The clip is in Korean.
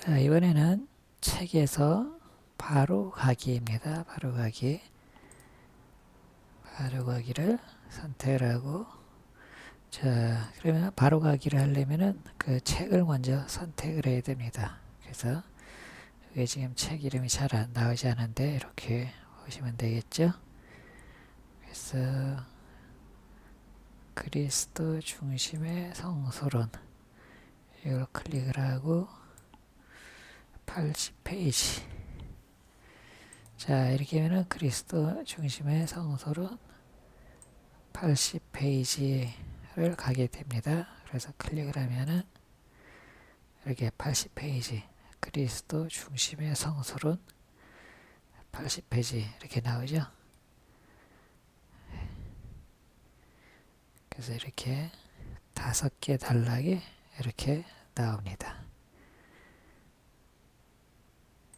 자, 이번에는 책에서 바로 가기입니다. 바로 가기. 바로 가기를 선택을 하고 자, 그러면 바로 가기를 하려면은 그 책을 먼저 선택을 해야 됩니다. 그래서 이게 지금 책 이름이 잘 안 나오지 않은데 이렇게 보시면 되겠죠? 그래서 그리스도 중심의 성소론 이걸 클릭을 하고 80페이지 자 이렇게 하면은 그리스도 중심의 성소론 80페이지를 가게 됩니다. 그래서 클릭을 하면은 이렇게 80페이지 그리스도 중심의 성소론 80페이지 이렇게 나오죠. 그래서 이렇게 다섯 개 단락이 이렇게 나옵니다.